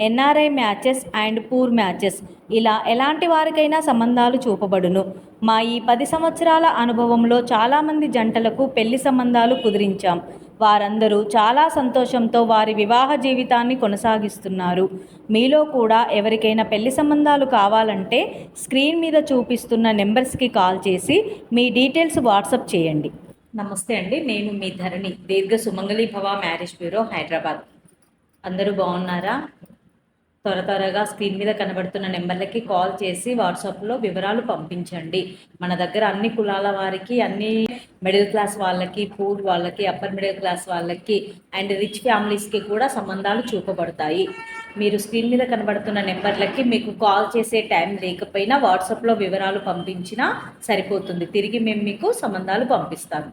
NRI matches and poor matches. ఇలా ఎలాంటి వారికైనా సంబంధాలు చూపబడును. మా ఈ పది సంవత్సరాల అనుభవంలో చాలామంది జంటలకు పెళ్ళి సంబంధాలు కుదిరించాం. వారందరూ చాలా సంతోషంతో వారి వివాహ జీవితాన్ని కొనసాగిస్తున్నారు. మీలో కూడా ఎవరికైనా పెళ్ళి సంబంధాలు కావాలంటే స్క్రీన్ మీద చూపిస్తున్న నెంబర్స్కి కాల్ చేసి మీ డీటెయిల్స్ వాట్సప్ చేయండి. నమస్తే అండి నేను మీ ధరణి దీర్ఘ సుమంగళి భవ మ్యారేజ్ బ్యూరో హైదరాబాద్. అందరూ బాగున్నారా? త్వర త్వరగా స్క్రీన్ మీద కనబడుతున్న నెంబర్లకి కాల్ చేసి వాట్సాప్లో వివరాలు పంపించండి. మన దగ్గర అన్ని కులాల వారికి అన్ని మిడిల్ క్లాస్ వాళ్ళకి పూర్ వాళ్ళకి అప్పర్ మిడిల్ క్లాస్ వాళ్ళకి అండ్ రిచ్ ఫ్యామిలీస్కి కూడా సంబంధాలు చూపబడతాయి. మీరు స్క్రీన్ మీద కనబడుతున్న నెంబర్లకి మీకు కాల్ చేసే టైం లేకపోయినా వాట్సాప్లో వివరాలు పంపించినా సరిపోతుంది. తిరిగి మేము మీకు సంబంధాలు పంపిస్తాము.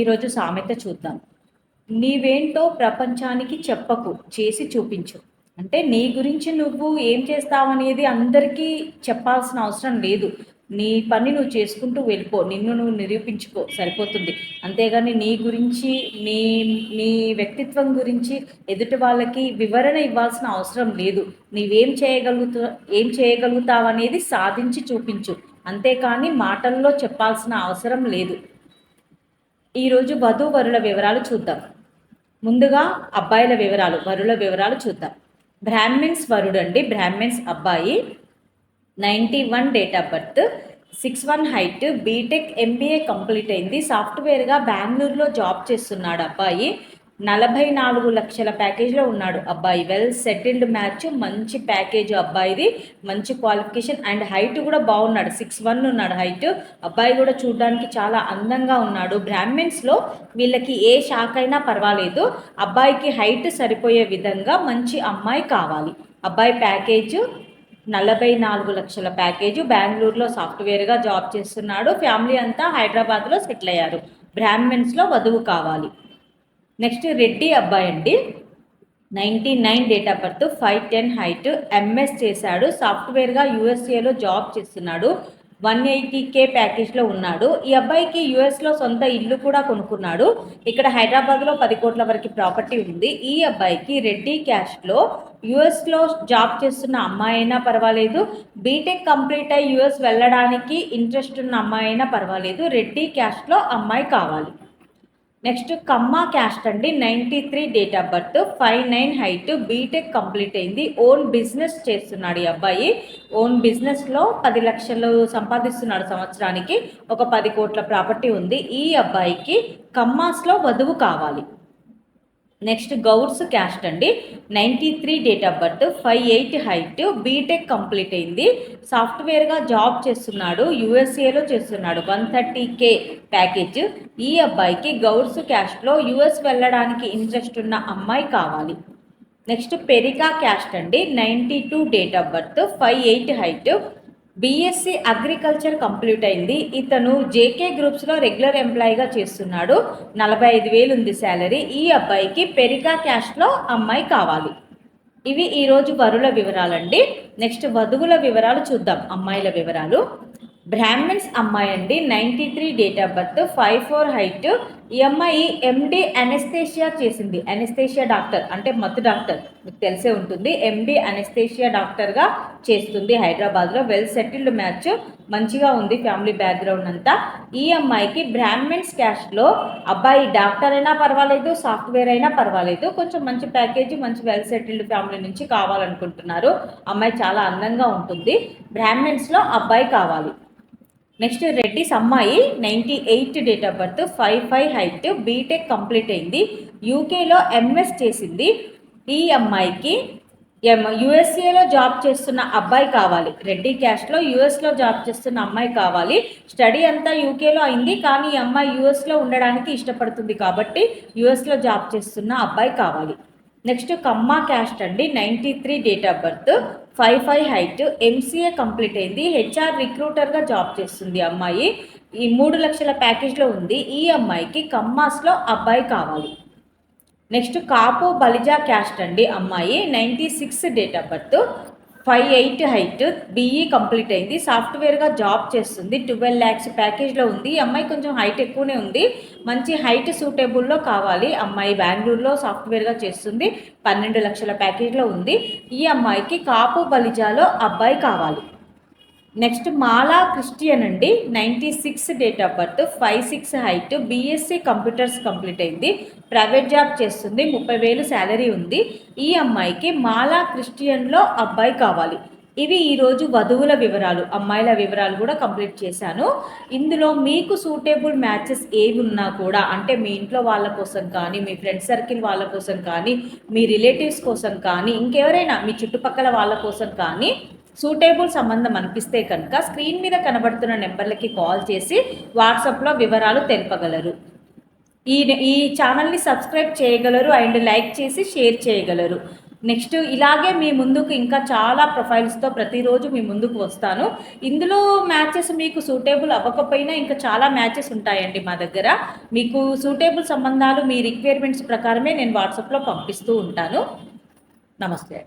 ఈరోజు సామెత చూద్దాం. నీవేంటో ప్రపంచానికి చెప్పకు చేసి చూపించు. అంటే నీ గురించి నువ్వు ఏం చేస్తావు అనేది అందరికీ చెప్పాల్సిన అవసరం లేదు. నీ పని నువ్వు చేసుకుంటూ వెళ్ళిపో నిన్ను నువ్వు నిరూపించుకో సరిపోతుంది. అంతేగాని నీ గురించి నీ నీ వ్యక్తిత్వం గురించి ఎదుటి వాళ్ళకి వివరణ ఇవ్వాల్సిన అవసరం లేదు. నీవేం చేయగలుగుతా ఏం చేయగలుగుతావు అనేది సాధించి చూపించు. అంతేకాని మాటల్లో చెప్పాల్సిన అవసరం లేదు. ఈరోజు వధు వరుల వివరాలు చూద్దాం. ముందుగా అబ్బాయిల వివరాలు వరుల వివరాలు చూద్దాం. బ్రాహ్మిన్స్ వరుడు అండి బ్రాహ్మిన్స్ అబ్బాయి. Ninety one date of birth six one height BTech MBA complete అయింది. సాఫ్ట్వేర్గా బెంగళూరులో జాబ్ చేస్తున్నాడు అబ్బాయి. నలభై నాలుగు లక్షల ప్యాకేజ్లో ఉన్నాడు. అబ్బాయి వెల్ సెటిల్డ్ మ్యాచ్ మంచి ప్యాకేజ్ అబ్బాయిది. మంచి క్వాలిఫికేషన్ అండ్ హైట్ కూడా బాగున్నాడు. సిక్స్ వన్ ఉన్నాడు హైట్. అబ్బాయి కూడా చూడడానికి చాలా అందంగా ఉన్నాడు. బ్రాహ్మిన్స్లో వీళ్ళకి ఏ శాఖ అయినా పర్వాలేదు. అబ్బాయికి హైట్ సరిపోయే విధంగా మంచి అమ్మాయి కావాలి. అబ్బాయి ప్యాకేజ్ నలభై నాలుగు లక్షల ప్యాకేజ్. బెంగళూరులో సాఫ్ట్వేర్గా జాబ్ చేస్తున్నాడు. ఫ్యామిలీ అంతా హైదరాబాద్లో సెటిల్ అయ్యారు. బ్రాహ్మిన్స్లో వధువు కావాలి. నెక్స్ట్ రెడ్డి అబ్బాయి అండి. Ninety nine date of birth five ten height MS చేశాడు. సాఫ్ట్వేర్గా యూఎస్ఏలో జాబ్ చేస్తున్నాడు. వన్ ఎయిటీ కే ప్యాకేజ్లో ఉన్నాడు. ఈ అబ్బాయికి యూఎస్లో సొంత ఇల్లు కూడా కొనుక్కున్నాడు. ఇక్కడ హైదరాబాద్లో పది కోట్ల వరకు ప్రాపర్టీ ఉంది. ఈ అబ్బాయికి రెడ్డి క్యాష్లో యూఎస్లో జాబ్ చేస్తున్న అమ్మాయి అయినా పర్వాలేదు. బీటెక్ కంప్లీట్ అయ్యి యూఎస్ వెళ్ళడానికి ఇంట్రెస్ట్ ఉన్న అమ్మాయి అయినా పర్వాలేదు. రెడ్డి క్యాష్లో అమ్మాయి కావాలి. నెక్స్ట్ కమ్మా క్యాస్ట్ అండి. Ninety three date of birth five nine height BTech complete అయింది. ఓన్ బిజినెస్ చేస్తున్నాడు ఈ అబ్బాయి. ఓన్ బిజినెస్లో పది లక్షలు సంపాదిస్తున్నాడు సంవత్సరానికి. ఒక పది కోట్ల ప్రాపర్టీ ఉంది. ఈ అబ్బాయికి కమ్మాస్లో వధువు కావాలి. నెక్స్ట్ గౌడ్స్ క్యాస్ట్ అండి. Ninety three date of birth five eight height BTech complete అయింది. సాఫ్ట్వేర్గా జాబ్ చేస్తున్నాడు యూఎస్ఏలో చేస్తున్నాడు. One thirty K package. ఈ అబ్బాయికి గౌడ్స్ క్యాస్ట్లో యూఎస్ వెళ్ళడానికి ఇంట్రెస్ట్ ఉన్న అమ్మాయి కావాలి. నెక్స్ట్ పెరికా క్యాస్ట్ అండి. Ninety two date of birth five eight height BSc agriculture complete అయింది. ఇతను జేకే గ్రూప్స్లో రెగ్యులర్ ఎంప్లాయీగా చేస్తున్నాడు. నలభై ఐదు వేలు ఉంది శాలరీ ఈ అబ్బాయికి పెరిగా క్యాష్లో అమ్మాయి కావాలి. ఇవి ఈరోజు వరుల వివరాలండి. నెక్స్ట్ వధువుల వివరాలు చూద్దాం. అమ్మాయిల వివరాలు. బ్రాహ్మిన్స్ అమ్మాయి అండి ninety three date of birth five four height. ఈ అమ్మాయి ఎండి అనెస్థేషియా చేసింది. Anaesthesia doctor. అంటే మత్తు డాక్టర్. మీకు తెలిసే ఉంటుంది. ఎండి అనెస్థేషియా డాక్టర్గా చేస్తుంది హైదరాబాద్లో. Well settled match. మంచిగా ఉంది ఫ్యామిలీ బ్యాక్గ్రౌండ్ అంతా. ఈ అమ్మాయికి బ్రాహ్మిన్స్ క్యాస్ట్లో అబ్బాయి డాక్టర్ అయినా పర్వాలేదు సాఫ్ట్వేర్ అయినా పర్వాలేదు. కొంచెం మంచి ప్యాకేజ్ మంచి వెల్ సెటిల్డ్ ఫ్యామిలీ నుంచి కావాలనుకుంటున్నారు. అమ్మాయి చాలా అందంగా ఉంటుంది. బ్రాహ్మిన్స్లో అబ్బాయి కావాలి. నెక్స్ట్ రెడ్డిస్ అమ్మాయి ninety eight date of birth five five height BTech complete అయింది. యూకేలో ఎంఎస్ చేసింది. ఈ అమ్మాయికి ఎం యుఎస్ఏలో జాబ్ చేస్తున్న అబ్బాయి కావాలి. రెడ్డి క్యాస్ట్లో యుఎస్లో జాబ్ చేస్తున్న అమ్మాయి కావాలి. స్టడీ అంతా యూకేలో అయింది. కానీ ఈ అమ్మాయి యుఎస్లో ఉండడానికి ఇష్టపడుతుంది కాబట్టి యుఎస్లో జాబ్ చేస్తున్న అబ్బాయి కావాలి. నెక్స్ట్ కమ్మా క్యాస్ట్ అండి. Ninety three date of birth five five height MCA complete అయింది. హెచ్ఆర్ రిక్రూటర్గా జాబ్ చేస్తుంది అమ్మాయి. ఈ మూడు లక్షల ప్యాకేజ్లో ఉంది. ఈ అమ్మాయికి కమ్మాస్లో అబ్బాయి కావాలి. నెక్స్ట్ కాపు బలిజా క్యాస్ట్ అండి అమ్మాయి. Ninety six date of birth. Five eight height BE complete అయింది. సాఫ్ట్వేర్గా జాబ్ చేస్తుంది. ట్వెల్వ్ ల్యాక్స్ ప్యాకేజ్లో ఉంది. ఈ అమ్మాయి కొంచెం హైట్ ఎక్కువనే ఉంది. మంచి హైట్ సూటబుల్లో కావాలి. అమ్మాయి బెంగళూరులో సాఫ్ట్వేర్గా చేస్తుంది. పన్నెండు లక్షల ప్యాకేజ్లో ఉంది. ఈ అమ్మాయికి కాపు బలిజాలో అబ్బాయి కావాలి. నెక్స్ట్ మాలా క్రిస్టియన్ అండి ninety six date of birth five six height BSc computers complete అయింది ప్రైవేట్ జాబ్ చేస్తుంది ముప్పై వేలు శాలరీ ఉంది. ఈ అమ్మాయికి మాలా క్రిస్టియన్లో అబ్బాయి కావాలి. ఇవి ఈరోజు వధువుల వివరాలు అమ్మాయిల వివరాలు కూడా కంప్లీట్ చేశాను. ఇందులో మీకు సూటేబుల్ మ్యాచెస్ ఏవి ఉన్నా కూడా అంటే మీ ఇంట్లో వాళ్ళ కోసం కానీ మీ ఫ్రెండ్ సర్కిల్ వాళ్ళ కోసం కానీ మీ రిలేటివ్స్ కోసం కానీ ఇంకెవరైనా మీ చుట్టుపక్కల వాళ్ళ కోసం కానీ సూటేబుల్ సంబంధం అనిపిస్తే కనుక స్క్రీన్ మీద కనబడుతున్న నెంబర్లకి కాల్ చేసి వాట్సాప్లో వివరాలు తెలుపగలరు. ఈ ఈ ఛానల్ని సబ్స్క్రైబ్ చేయగలరు అండ్ లైక్ చేసి షేర్ చేయగలరు. నెక్స్ట్ ఇలాగే మీ ముందుకు ఇంకా చాలా ప్రొఫైల్స్తో ప్రతిరోజు మీ ముందుకు వస్తాను. ఇందులో మ్యాచెస్ మీకు సూటేబుల్ అవ్వకపోయినా ఇంకా చాలా మ్యాచెస్ ఉంటాయండి మా దగ్గర. మీకు సూటేబుల్ సంబంధాలు మీ రిక్వైర్మెంట్స్ ప్రకారమే నేను వాట్సాప్లో పంపిస్తూ ఉంటాను. నమస్తే